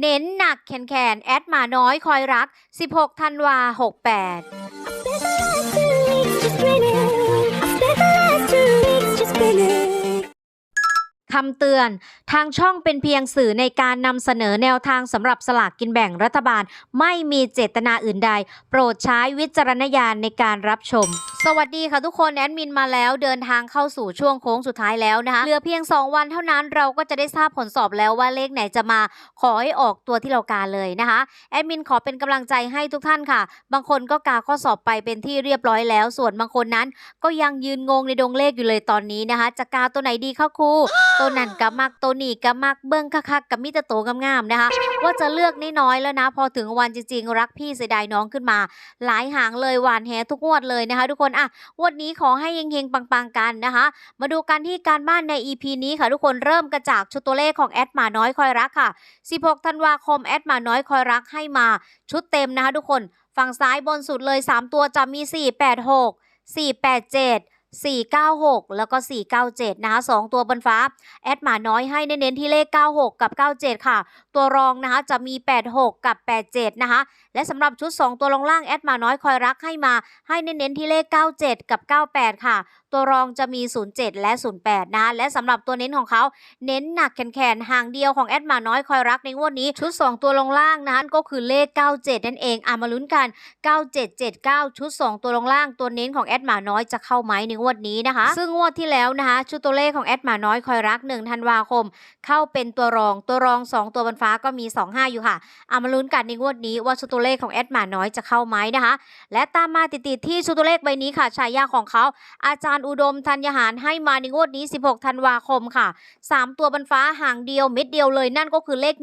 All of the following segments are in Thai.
เน้นหนักแขนแขนแอดหมาน้อยคอยรัก 16 ธันวา 68 คำเตือน ทางช่องเป็นเพียงสื่อในการนำเสนอแนวทางสำหรับสลากกินแบ่งรัฐบาล ไม่มีเจตนาอื่นใด โปรดใช้วิจารณญาณในการรับชม สวัสดีค่ะทุกคนแอดมินมาแล้วเดินทางเข้าสู่ช่วงโค้งสุดท้ายแล้วนะคะเหลือเพียง 2 วันเท่านั้นเราก็จะได้ทราบผลสอบแล้วว่าเลขไหนจะมาขอให้ออกตัวที่เราการเลยนะคะแอดมินขอเป็นกำลังใจให้ทุกท่านค่ะ บางคนก็กาข้อสอบไปเป็นที่เรียบร้อยแล้ว ส่วนบางคนนั้น ก็ยังยืนงงในดงเลขอยู่เลยตอนนี้นะคะจะกาตัวไหนดีคะครูตัวนั่นกับมักตัวนี่กับมักเบิ้งคักๆกับมิตรโตงามๆนะคะ ว่าจะเลือกน้อยๆแล้วนะ พอถึงวันจริงๆ รักพี่เสียดายน้องขึ้นมา หลายหางเลยหวานแหทุกงวดเลยนะคะ ทุกคนอะงวดนี้ขอให้เฮงๆปังๆกันนะคะ มาดูกันที่การบ้านใน EP นี้ค่ะ ทุกคนเริ่มกระจากชุดตัวเลขของแอดหมาน้อยคอยรักค่ะ 16 ธันวาคมแอดหมาน้อยคอยรักให้มา ชุดเต็มนะคะ ทุกคนฝั่งซ้ายบนสุดเลย 3 ตัวจะมี 486 487 496 แล้วก็ 497 นะคะ 2 ตัวบนฟ้า แอดหมาน้อยให้เน้นๆที่เลข 96 กับ 97 ค่ะ ตัวรองนะคะจะมี 86 กับ 87 นะคะ และสำหรับชุด 2 ตัวลงล่าง แอดหมาน้อยคอยรักให้มา ให้เน้นๆที่เลข 97 กับ 98 ค่ะ ตัวรองจะมี 07 และ 08 นะ และสำหรับตัวเน้นของเขาเน้นหนักแขนๆห่างเดียวของแอดมาน้อยคอยรักในงวดนี้ ชุด 2 ตัวลงล่างนั้นก็คือเลข 97 นั่นเองอะมาลุ้นกัน 9779 ชุด 2 ตัวลงล่างตัวเน้นของแอดมาน้อยจะเข้าไหมในงวดนี้นะคะ ซึ่งงวดที่แล้วนะคะ ชุดตัวเลขของแอดมาน้อยคอยรัก1ธันวาคม เข้าเป็นตัวรองตัวรอง 2 ตัวบนฟ้าก็มี 25 อยู่ค่ะอามาลุ้นกันในงวดนี้ว่าชุดตัวเลขของแอดมาน้อยจะเข้าไหมนะคะ และตามมาติดๆที่ชุดตัวเลขใบนี้ค่ะฉายาของเขาอาจารย์อุดมธัญหารให้มาในงวดนี้ 16 ธันวาคมค่ะ 3 ตัวบนฟ้าห่างเดียวเม็ดเดียวเลยนั่นก็คือเลข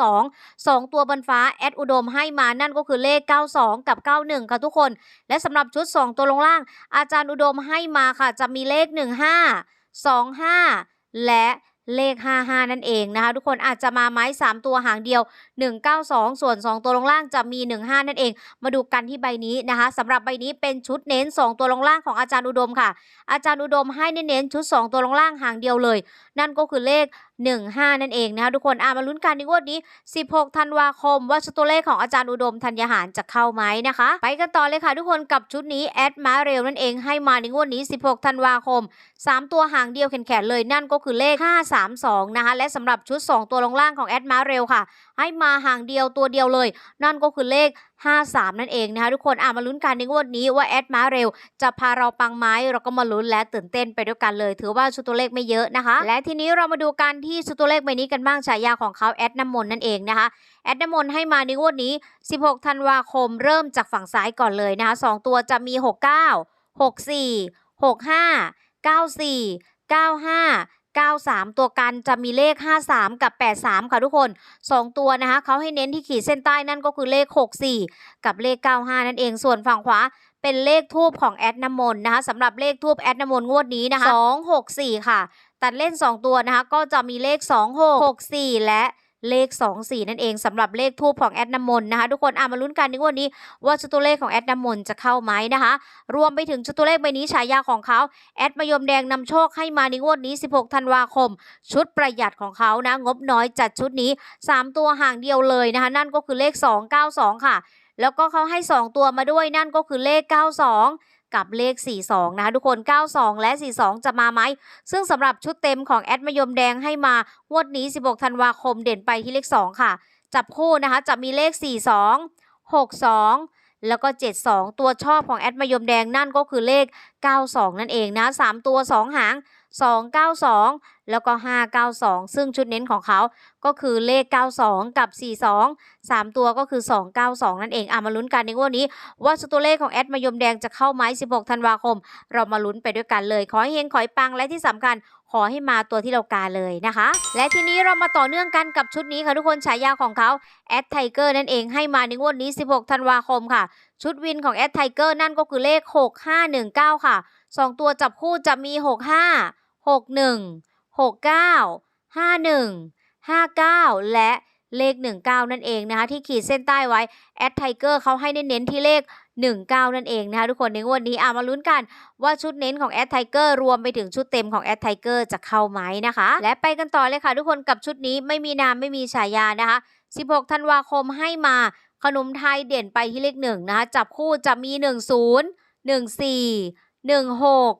192 2 ตัวบนฟ้าแอดอุดมให้มานั่นก็คือเลข 92 กับ 91 ค่ะทุกคน และสำหรับชุด 2 ตัวลงล่าง อาจารย์อุดมให้มาค่ะ จะมีเลข 15 25 และ เลข 55 นั่นเองนะคะ ทุกคนอาจจะมาไม้ 3 ตัวหางเดียว 192 ส่วน 2 ตัวลงล่างจะมี 15 นั่นเอง มาดูกันที่ใบนี้นะคะสำหรับใบนี้เป็นชุดเน้น 2 ตัวลงล่างของอาจารย์อุดมค่ะ อาจารย์อุดมให้เน้นชุด 2 ตัวลงล่างหางเดียวเลย นั่นก็คือเลข15 นั่นเองนะคะทุกคนอะมาลุ้นกันในงวดนี้ 16 ธันวาคม ว่าชุดตัวเลขของอาจารย์อุดมธัญหารจะเข้าไหมนะคะ ไปกันต่อเลยค่ะทุกคนกับชุดนี้แอดมาเร็วนั่นเองให้มาในงวดนี้ 16 ธันวาคม 3 ตัวหางเดียวแขนๆเลยนั่นก็คือเลข 532 นะคะและสำหรับชุด 2 ตัวลงล่างของแอดมาเร็วค่ะให้มาห่างเดียวตัวเดียวเลย นั่นก็คือเลข 53 นั่นเองนะคะทุกคนอะมาลุ้นกันในงวดนี้ว่าแอดมาเร็ว จะพาเราปังไหมเราก็มาลุ้นและตื่นเต้นไปด้วยกันเลย ถือว่าชุดตัวเลขไม่เยอะนะคะ และทีนี้เรามาดูกันที่ชุดตัวเลขใบนี้กันบ้างฉายาของเขาแอดน้ำมนต์นั่นเองนะคะแอดน้ำมนต์ให้มาในงวดนี้ 16 ธันวาคมเริ่มจากฝั่งซ้ายก่อนเลยนะคะสองตัวจะมี 69 64 65 94 95 93 ตัวกันจะมีเลข 53 กับ 83 ค่ะทุกคน 2 ตัวนะคะเขาให้เน้นที่ขีดเส้นใต้นั่นก็คือเลข 64 กับเลข 95 นั่นเองส่วนฝั่งขวาเป็นเลขทูบของแอดน้ำมนต์นะคะสำหรับเลขทูบแอดน้ำมนต์งวดนี้นะคะ264 ค่ะ ตัดเล่น 2 ตัวนะคะก็จะมีเลข 26 64 และ เลข 24 นั่นเองสำหรับเลขทูบของแอดน้ำมนต์นะคะ ทุกคนอ่ามาลุ้นกันในวดนี้ว่าชุดตัวเลขของแอดน้ำมนต์จะเข้าไหมนะคะ รวมไปถึงชุดตัวเลขใบนี้ฉายาของเขาแอดมายมแดงนำโชคให้มาในงวดนี้ 16 ธันวาคม ชุดประหยัดของเขานะ งบน้อยจัดชุดนี้ 3 ตัวห่างเดียวเลยนะคะ นั่นก็คือเลข 292 ค่ะ แล้วก็เขาให้ 2 ตัวมาด้วยนั่นก็คือเลข 92 กับเลข 42 นะคะทุกคน 92 และ 42 จะมาไหม ซึ่งสำหรับชุดเต็มของแอดมยมแดงให้มางวดนี้ 16 ธันวาคมเด่นไปที่เลข 2 ค่ะ จับคู่นะคะ จะมีเลข 42 62 แล้วก็ 72 ตัวชอบของแอดมยมแดงนั่นก็คือเลข 92 นั่นเองนะ 3 ตัว 2 หาง 292 แล้วก็ 592 ซึ่งชุดเน้นของเขาก็คือเลข 92 กับ 42 3 ตัวก็คือ 292 นั่นเองอะมาลุ้นกันในงวดนี้ ว่าชุดตัวเลขของแอดมะยมแดงจะเข้าไหม16 ธันวาคม เรามาลุ้นไปด้วยกันเลย ขอให้เฮงขอให้ปังและที่สำคัญขอให้มาตัวที่เราการเลยนะคะ และทีนี้เรามาต่อเนื่องกันกับชุดนี้ค่ะทุกคนฉายาของเขาแอดไทเกอร์นั่นเองให้มาในงวดนี้ 16 ธันวาคมค่ะ ชุดวินของแอดไทเกอร์นั่นก็คือเลข 6519 ค่ะ 2 ตัวจับคู่จะมี 65 61 69 51 59 และเลข 19 นั่นเองนะคะ ที่ขีดเส้นใต้ไว้แอดไทเกอร์เขาให้เน้นที่เลข 19 นั่นเองนะคะทุกคนในงวดนี้อามาลุ้นกันว่าชุดเน้นของแอดไทเกอร์รวมไปถึงชุดเต็มของแอดไทเกอร์จะเข้าไหมนะคะ และไปกันต่อเลยค่ะ ทุกคนกับชุดนี้ไม่มีนามไม่มีฉายานะคะ 16 ธันวาคมให้มาขนมไทยเด่นไปที่เลขหนึ่งนะคะ จับคู่จะมี 10 14 16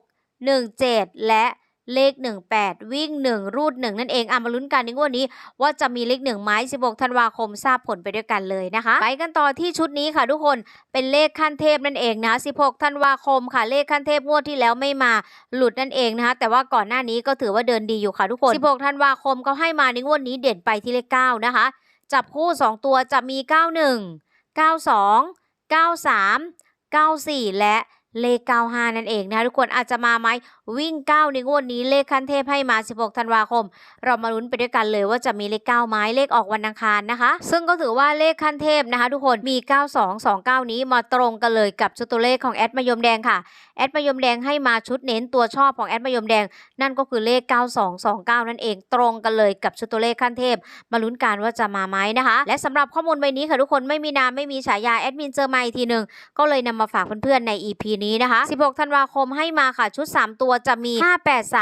17 และ เลข 18 วิ่ง 1 รูด 1 นั่นเองเอามาลุ้นกันในงวดนี้ว่าจะมีเลข1ไหม16 ธันวาคมทราบผลไปด้วยกันเลยนะคะ ไปกันต่อที่ชุดนี้ค่ะทุกคนเป็นเลขขั้นเทพนั่นเองนะคะ16 ธันวาคมค่ะเลขขั้นเทพงวดที่แล้วไม่มาหลุดนั่นเองนะคะแต่ว่าก่อนหน้านี้ก็ถือว่าเดินดีอยู่ค่ะทุกคน 16 ธันวาคมก็ให้มาในงวดนี้เด่นไปที่เลข 9 นะคะ จับคู่ 2 ตัวจะมี 91 92 93 94 และเลข 95 นั่นเองนะคะทุกคนอาจจะมาไหม วิ่ง 9 ในงวดนี้เลขขั้นเทพให้มา 16 ธันวาคม เรามาลุ้นไปด้วยกันเลยว่าจะมีเลข 9 ไม้เลขออกวันอังคารนะคะ ซึ่งก็ถือว่าเลขขั้นเทพนะคะ ทุกคนมี 9229 นี้มาตรงกันเลยกับชุดตัวเลขของแอดมะยมแดงค่ะแอดมะยมแดงให้มาชุดเน้นตัวชอบของแอดมะยมแดง นั่นก็คือเลข 9229 นั่นเองตรงกันเลยกับชุดตัวเลขขั้นเทพ มาลุ้นกันว่าจะมาไหมนะคะ และสำหรับข้อมูลใบนี้ค่ะทุกคนไม่มีนามไม่มีฉายาแอดมินเจอมาอีกทีหนึ่งก็เลยนำมาฝากเพื่อนๆใน EP นี้นะคะ 16 ธันวาคมให้มาค่ะชุด 3 ตัวจะมี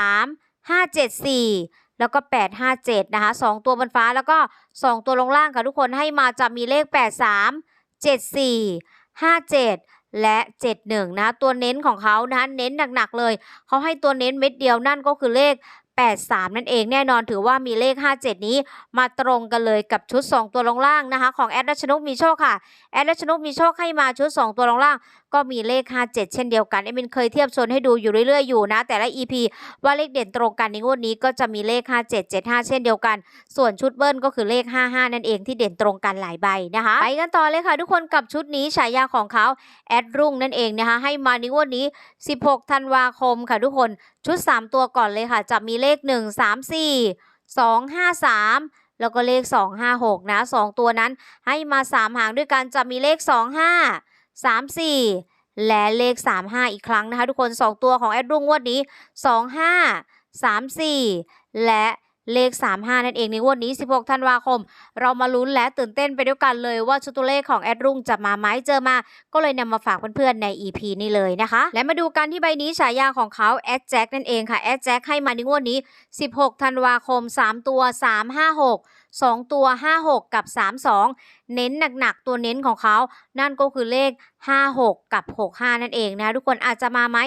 583 574 แล้วก็ 857 นะคะ 2 ตัวบนฟ้าแล้วก็ 2 ตัวลงล่างค่ะทุกคนให้มาจะมีเลข 83 74 57 และ 71 นะตัวเน้นของเขานะคะเน้นหนักๆเลย เขาให้ตัวเน้นเม็ดเดียวนั่นก็คือเลข83 นั่นเองแน่นอนถือว่ามีเลข 57 นี้มาตรงกันเลยกับชุด 2 ตัวลงล่างนะคะ ของแอดรัชนกมีโชคค่ะ แอดรัชนกมีโชคให้มาชุด 2 ตัวลงล่าง ก็มีเลข 57 เช่นเดียวกันเอมินเคยเทียบชนให้ดูอยู่เรื่อยๆอยู่นะ แต่ละ EP ว่าเลขเด่นตรงกันในงวดนี้ก็จะมีเลข 57 75 เช่นเดียวกัน ส่วนชุดเบิ้ลก็คือเลข 55 นั่นเองที่เด่นตรงกันหลายใบนะคะไปกันต่อเลยค่ะ ทุกคนกับชุดนี้ฉายาของเขาแอดรุ่งนั่นเองนะคะให้มาในงวดนี้ 16 ธันวาคมค่ะทุกคนชุด 3 ตัวก่อนเลยค่ะ จะมีเลข 1 3 4 2 5 3แล้วก็เลข 256 นะ 2 ตัวนั้นให้มา 3 หางด้วยกันจะมีเลข 25 3 4 และเลข 35 อีกครั้งนะคะทุกคน 2 ตัวของแอดรุ่งงวดนี้ 25 34 และเลข 35 นั่นเองในวดนี้ 16 ธันวาคม เรามาลุ้นและตื่นเต้นไปด้วยกันเลยว่าชุดตัวเลขของแอดรุ่งจะมาไหมเจอมา ก็เลยนำมาฝากเพื่อนๆ ใน EP นี้เลยนะคะ และมาดูกันที่ใบนี้ฉายาของเขาแอดแจ็คนั่นเองค่ะแอดแจ็คให้มาในงวดนี้ 16 ธันวาคม 3 ตัว 356 2 ตัว 56 กับ 32 เน้นหนักๆ ตัวเน้นของเขา นั่นก็คือเลข 56 กับ 65 นั่นเองนะทุกคนอาจจะมาไหม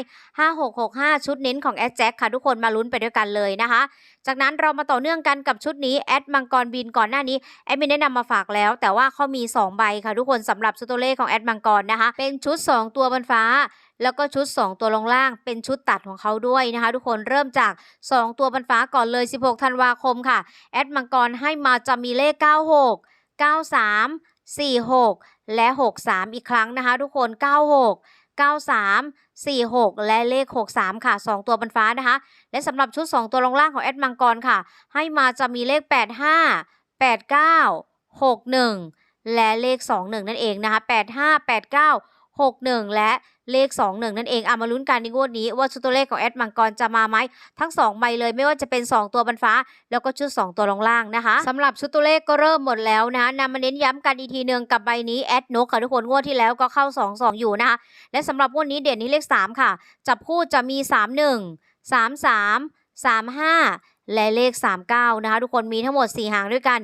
5665 ชุดเน้นของแอดแจ็คค่ะทุกคนมาลุ้นไปด้วยกันเลยนะคะ จากนั้นเรามาต่อเนื่องกันกับชุดนี้แอดมังกรบินก่อนหน้านี้แอดมินแนะนำมาฝากแล้ว แต่ว่าเขามี 2 ใบค่ะทุกคนสำหรับชุดตัวเลขของแอดมังกรนะคะ เป็นชุด 2 ตัวบนฟ้า แล้วก็ชุด 2 ตัวลงล่างเป็นชุดตัดของเขาด้วยนะคะ ทุกคนเริ่มจาก 2 ตัวบนฟ้าก่อนเลย 16 ธันวาคมค่ะ แอดมังกรให้มาจะมีเลข 96 93 46 และ 63 อีกครั้งนะคะ ทุกคน 96 93 46 และเลข 63 ค่ะ 2 ตัวบนฟ้านะคะ และสำหรับชุด 2 ตัวลงล่างของแอดมังกรค่ะ ให้มาจะมีเลข 85 89 61 และเลข 21 นั่นเองนะคะ 85 89 61 และ เลข 21 นั่นเองเอามาลุ้นกันในงวดนี้ว่าชุดตัวเลขของแอดมังกรจะมาไหมทั้ง 2 ใบเลยไม่ว่าจะเป็น 2 ตัวบนฟ้า แล้วก็ชุด 2 ตัวลงล่างนะคะสำหรับชุดตัวเลขก็เริ่มหมดแล้วนะคะนำมาเน้นย้ำกันอีกทีหนึ่งกับใบนี้แอดนกค่ะทุกคนงวดที่แล้วก็เข้า 2 2 อยู่นะคะและสำหรับงวดนี้เด่นที่เลข 3 ค่ะ จับคู่จะมี 31 33 35 และเลข 39 นะคะทุกคนมีทั้งหมด 4 หางด้วยกัน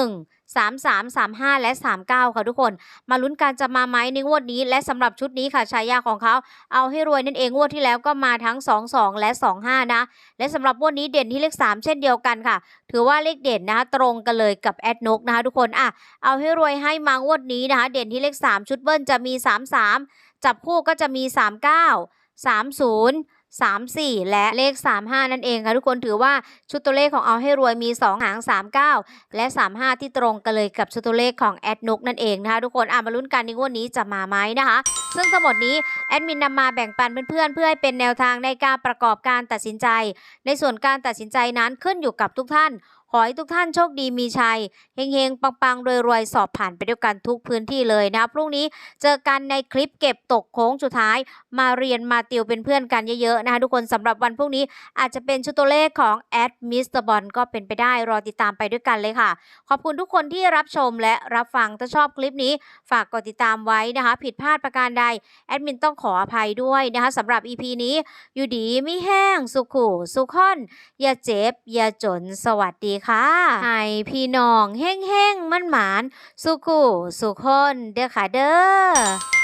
31 33 35 และ 39 ค่ะทุกคน มาลุ้นกันจะมาไหมในงวดนี้และสำหรับชุดนี้ค่ะฉายาของเขาเอาให้รวยนั่นเองงวดที่แล้วก็มาทั้ง 22 และ 25 นะ และสำหรับงวดนี้เด่นที่เลข 3 เช่นเดียวกันค่ะ ถือว่าเลขเด่นนะคะตรงกันเลยกับแอดนกนะคะทุกคนอะเอาให้รวยให้มางวดนี้นะคะเด่นที่เลข 3 ชุดเบิ้ลจะมี 33 จับคู่ก็จะมี 39 30 34 และเลข 35 นั่นเองค่ะทุกคนถือว่าชุดตัวเลขของเอาให้รวยมี 2 หาง 39 และ 35 ที่ตรงกันเลยกับชุดตัวเลขของแอดนุกนั่นเองนะคะทุกคนอ่ามาลุ้นกันในงวดนี้จะมาไหมนะคะ ซึ่งทั้งหมดนี้แอดมินนำมาแบ่งปันเพื่อนๆ เพื่อให้เป็นแนวทางในการประกอบการตัดสินใจ ในส่วนการตัดสินใจนั้นขึ้นอยู่กับทุกท่าน ขอให้ทุกท่านโชคดีมีชัยเฮงๆ ปังๆ รวยๆ สอบผ่านไปด้วยกันทุกพื้นที่เลยนะพรุ่งนี้เจอกันในคลิปเก็บตกโค้งสุดท้าย มาเรียนมาติวเป็นเพื่อนกันเยอะๆนะคะทุกคนสำหรับวันพรุ่งนี้อาจจะเป็นชุดตัวเลขของแอดมิสเตอร์บอลก็เป็นไปได้รอติดตามไปด้วยกันเลยค่ะ ขอบคุณทุกคนที่รับชมและรับฟังถ้าชอบคลิปนี้ ฝากกดติดตามไว้นะคะ ผิดพลาดประการใดแอดมินต้องขออภัยด้วยนะคะสำหรับ EP นี้อยู่ดีไม่แห้งสุขุสุขอน อย่าเจ็บ อย่าจนสวัสดีค่ะให้พี่น้องแห้งๆมันหมานสุขุสุคนเด้อค่ะเด้อ